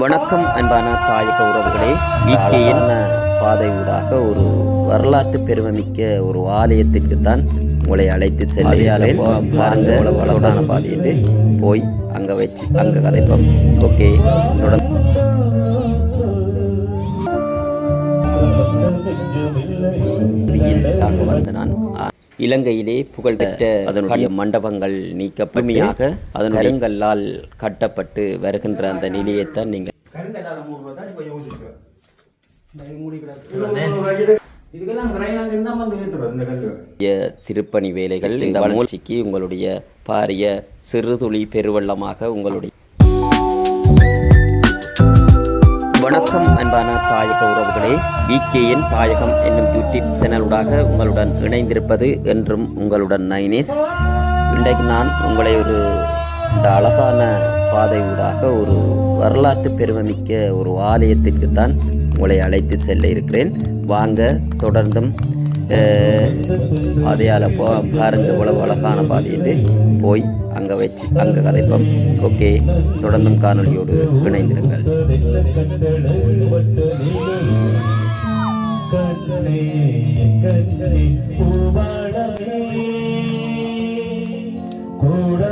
வணக்கம் அன்பான தாயக உறவுகளே. ஈகேயின் பாதை ஊடாக ஒரு வரலாற்று பெருமைமிக்க ஒரு ஆலயத்திற்கு தான் உங்களை அழைத்து செல்லையாலே பாருங்க வளவளான பாதையிட்டு போய் அங்கே வச்சு அங்கே கதைப்போம். ஓகே தொடர்ந்து. இலங்கையிலே புகழ்பெற்ற அதனுடைய மண்டபங்கள் நீக்கப்பட்டுமையாக அதன் கருங்கல்லால் கட்டப்பட்டு வருகின்ற அந்த நிலையைத்தான் நீங்கள் திருப்பணி வேலைகள் இந்த மூழ்ச்சிக்கு உங்களுடைய பாரிய சிறுதுளி பெருவெள்ளமாக உங்களுடைய வணக்கம் அன்பான தாயக உறவுகளே விகேஎன் தாயகம் என்னும் யூடியூப் சேனலுடாக உங்களுடன் இணைந்திருப்பது என்றும் உங்களுடன் நைனேஸ். இன்றைக்கு நான் உங்களை ஒரு இந்த அழகான பாதையூடாக ஒரு வரலாற்று பெருமைமிக்க ஒரு ஆலயத்திற்கு தான் உங்களை அழைத்து செல்ல இருக்கிறேன். வாங்க தொடர்ந்தும் அஹ், பாதையால் போ பாருங்க இவ்வளவு அழகான பாதையிட்டு போய் அங்கே வச்சு அங்கே கதைப்போம். ஓகே தொடர்ந்தும் காணொளியோடு இணைந்திருங்கள். கூட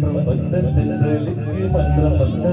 மன்றம் வந்த தென்றலுக்கு மன்றம் வந்த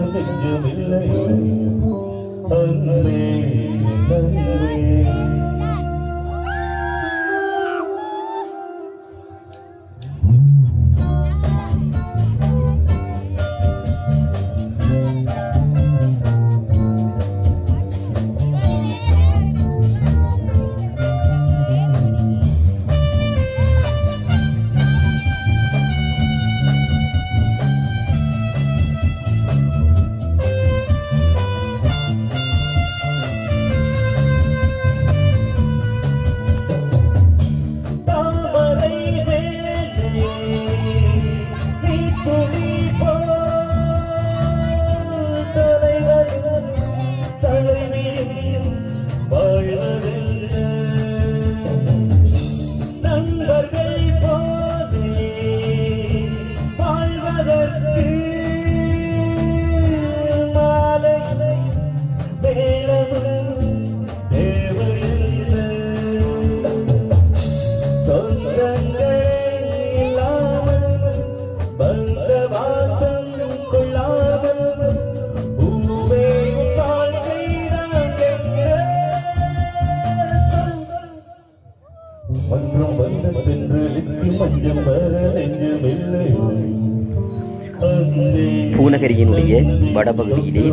பூநகரியினுடைய வடபகுதியிலே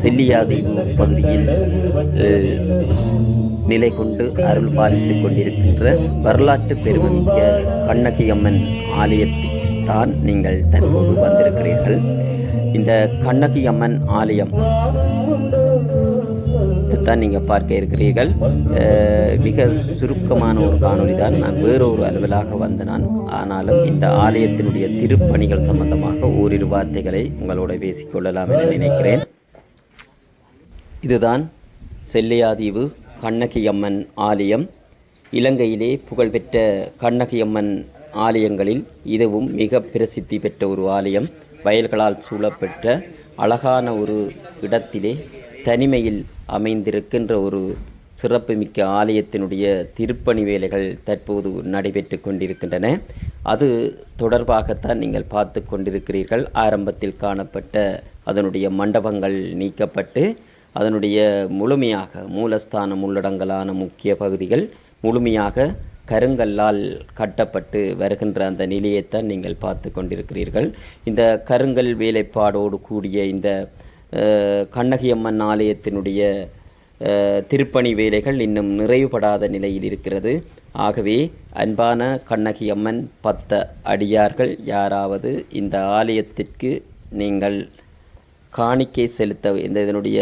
செல்லியாதீவு பகுதியில் நிலை கொண்டு அருள் பாதித்துக் கொண்டிருக்கின்ற வரலாற்று பெருமிக்க கண்ணகி அம்மன் ஆலயத்தில் தான் நீங்கள் தற்போது வந்திருக்கிறீர்கள். இந்த கண்ணகி அம்மன் ஆலயம் தான் நீங்கள் பார்க்க இருக்கிறீர்கள். மிக சுருக்கமான ஒரு காணொளி தான். நான் வேறொரு அலுவலாக வந்த நான் ஆனாலும் இந்த ஆலயத்தினுடைய திருப்பணிகள் சம்பந்தமாக ஓரிரு வார்த்தைகளை உங்களோட பேசிக்கொள்ளலாம் என நினைக்கிறேன். இதுதான் செல்லையாதீவு கண்ணகியம்மன் ஆலயம். இலங்கையிலே புகழ்பெற்ற கண்ணகியம்மன் ஆலயங்களில் இதுவும் மிக பிரசித்தி பெற்ற ஒரு ஆலயம். வயல்களால் சூழப்பெற்ற அழகான ஒரு இடத்திலே தனிமையில் அமைந்திருக்கின்ற ஒரு சிறப்புமிக்க ஆலயத்தினுடைய திருப்பணி வேலைகள் தற்போது நடைபெற்று கொண்டிருக்கின்றன. அது தொடர்பாகத்தான் நீங்கள் பார்த்து கொண்டிருக்கிறீர்கள். ஆரம்பத்தில் காணப்பட்ட அதனுடைய மண்டபங்கள் நீக்கப்பட்டு அதனுடைய முழுமையாக மூலஸ்தானம் உள்ளடங்கலான முக்கிய பகுதிகள் முழுமையாக கருங்கல்லால் கட்டப்பட்டு வருகின்ற அந்த நிலையைத்தான் நீங்கள் பார்த்து கொண்டிருக்கிறீர்கள். இந்த கருங்கல் வேலைப்பாடோடு கூடிய இந்த கண்ணகி அம்மன் ஆலயத்தினுடைய திருப்பணி வேலைகள் இன்னும் நிறைவுபடாத நிலையில் இருக்கிறது. ஆகவே அன்பான கண்ணகி அம்மன் பத்த அடியார்கள் யாராவது இந்த ஆலயத்திற்கு நீங்கள் காணிக்கை செலுத்த இந்த இதனுடைய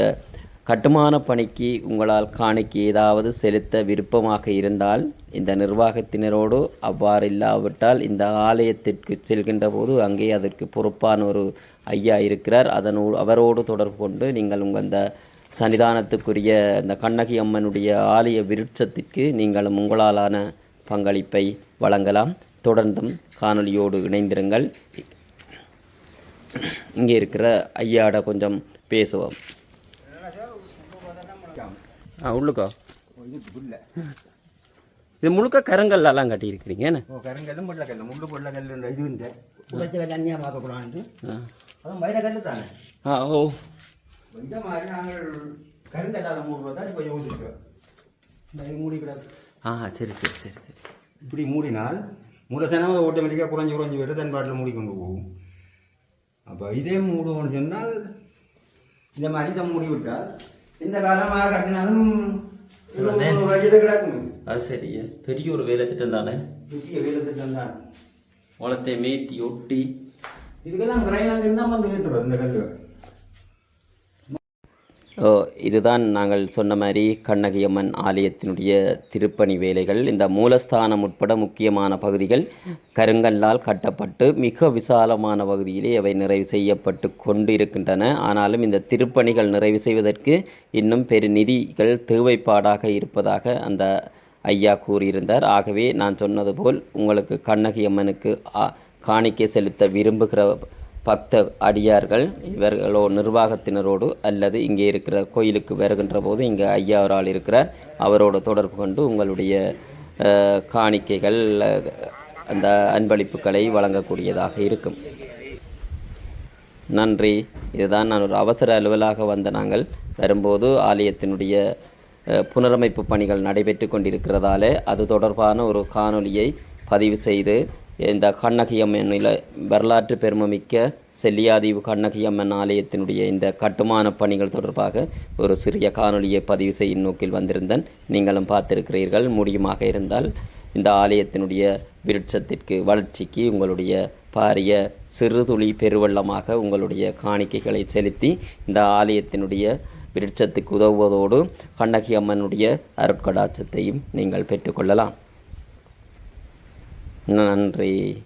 கட்டுமான பணிக்கு உங்களால் காணிக்கு ஏதாவது செலுத்த விருப்பமாக இருந்தால் இந்த நிர்வாகத்தினரோடு அவ்வாறு இல்லாவிட்டால் இந்த ஆலயத்திற்கு செல்கின்ற போது அங்கே அதற்கு பொறுப்பான ஒரு ஐயா இருக்கிறார். அதனோ அவரோடு தொடர்பு கொண்டு நீங்கள் உங்கள் அந்த சன்னிதானத்துக்குரிய இந்த கண்ணகி அம்மனுடைய ஆலய விருட்சத்திற்கு நீங்களும் உங்களாலான பங்களிப்பை வழங்கலாம். தொடர்ந்தும் காணொளியோடு இணைந்திருங்கள். இங்கே இருக்கிற ஐயாட கொஞ்சம் பேசுவோம். ஆ உள்ளுக்கா? இது முழுக்க கருங்கல்லாம் கட்டியிருக்கிறீங்க என்ன? ஓ கருங்கல்லும் பொருளக்கல்ல முள்ளு பொருளக்கல் இது உண்டு. உடைச்ச கல் அந்நியாக பார்க்கக்கூடாது அதுவும் வைரக்கல் தானே? ஆ ஓ. இந்த மாதிரி நாங்கள் கருங்கல்லால் மூடுறது தான் இப்போ யோசிக்கிறோம். இந்த இது மூடி கிடக்கு. ஆ சரி சரி சரி சரி. இப்படி மூடினால் மூலசனம் ஆட்டோமேட்டிக்காக குறைஞ்சி குறைஞ்சி வரும் தன் பாட்டில் மூடிக்கொண்டு போகும். அப்போ இதே மூடுவோம்னு சொன்னால் இந்த மாதிரி இதை மூடி விட்டால் இந்த கட்டினாலும் முந்நூறு வயது கிடக்கும். அது சரி. பெரிய ஒரு வேலை திட்டம் தானே? பெரிய வேலை திட்டம் தான். குளத்தை மேத்தி ஒட்டி. இதுக்கெல்லாம் கிரைனாங்க இருந்தால் வந்து ஏற்றுறோம் இந்த கல் ஓ இதுதான் நாங்கள் சொன்ன மாதிரி கண்ணகியம்மன் ஆலயத்தினுடைய திருப்பணி வேலைகள். இந்த மூலஸ்தானம் உட்பட முக்கியமான பகுதிகள் கருங்கல்லால் கட்டப்பட்டு மிக விசாலமான பகுதியிலே அவை நிறைவு செய்யப்பட்டு கொண்டு இருக்கின்றன ஆனாலும் இந்த திருப்பணிகள் நிறைவு செய்வதற்கு இன்னும் பெரு நிதிகள் தேவைப்பாடாக இருப்பதாக அந்த ஐயா கூறியிருந்தார். ஆகவே நான் சொன்னது போல் உங்களுக்கு கண்ணகியம்மனுக்கு அம்மனுக்கு காணிக்கை செலுத்த விரும்புகிற பக்த அடியார்கள் இவர்களோ நிர்வாகத்தினரோடு அல்லது இங்கே இருக்கிற கோயிலுக்கு வருகின்ற போது இங்கே ஐயா ஒரு ஆள் இருக்கிறார் அவரோடு தொடர்பு கொண்டு உங்களுடைய காணிக்கைகள் அந்த அன்பளிப்புகளை வழங்கக்கூடியதாக இருக்கும். நன்றி. இதுதான் நான் ஒரு அவசர அலுவலாக வந்த நாங்கள். வரும்போது ஆலயத்தினுடைய புனரமைப்பு பணிகள் நடைபெற்று கொண்டிருக்கிறதாலே அது தொடர்பான ஒரு காணொளியை பதிவு செய்து இந்த கண்ணகியம்மனில் வரலாற்று பெருமைமிக்க செல்லியாதீவு கண்ணகியம்மன் ஆலயத்தினுடைய இந்த கட்டுமான பணிகள் தொடர்பாக ஒரு சிறிய காணொலியை பதிவு செய்யும் நோக்கில் வந்திருந்தேன். நீங்களும் பார்த்திருக்கிறீர்கள். முடியுமாக இருந்தால் இந்த ஆலயத்தினுடைய விருட்சத்திற்கு வளர்ச்சிக்கு உங்களுடைய பாரிய சிறுதுளி பெருவெள்ளமாக உங்களுடைய காணிக்கைகளை செலுத்தி இந்த ஆலயத்தினுடைய விருட்சத்துக்கு உதவுவதோடு கண்ணகி அம்மனுடைய அருட்கடாட்சத்தையும் நீங்கள் பெற்றுக்கொள்ளலாம். நன்றி.